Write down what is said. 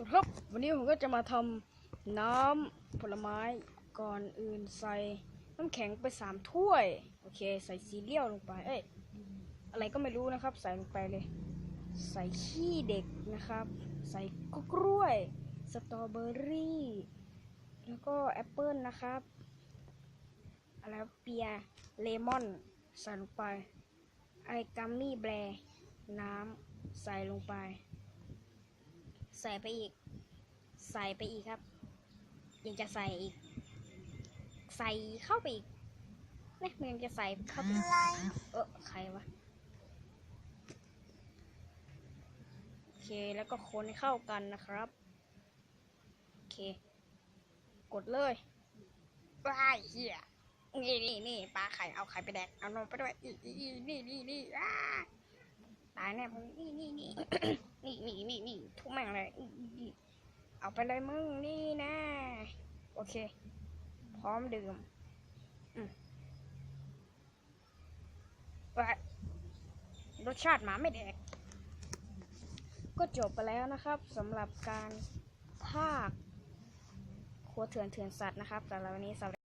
สวัสดีครับ วันนี้ผมก็จะมาทำน้ำผลไม้ก่อนอื่นใส่น้ำแข็งไปสามถ้วย โอเค ใส่ซีเรียลลงไป เอ้ย อะไรก็ไม่รู้นะครับ ใส่ลงไปเลย ใส่ขี้เด็กนะครับ ใส่กล้วย สตรอเบอรี่ แล้วก็แอปเปิลนะครับ อะไรเปียเลมอน ใส่ลงไป ไอกัมมี่แบร์น้ำใส่ลงไป ใส่ไปอีก ใส่ไปอีกครับ ยังจะใส่อีก ใส่เข้าไปอีกเนี่ยมันยังจะใส่เข้าไปอีกเออใครวะโอเคแล้วก็คนให้เข้ากันนะครับโอเค กดเลยว้ายเฮียนี่นี่นี่ปลาไข่เอาไข่ไปแดกเอานมไปด้วยอีอีอีนี่นี่นี่อ้าตายแน่พวกนี้นี่นี่นี่นี่นี่นี่นี่ทุกแม่งเลยอีอีอี เอาไปเลยมึงนี่นะโอเค พร้อมดื่มว่ารสชาติหมาไม่แดก ก็จบไปแล้วนะครับสำหรับการภาคครัวเถื่อนเถื่อนสัตว์นะครับ แต่เราวันนี้สำหรับ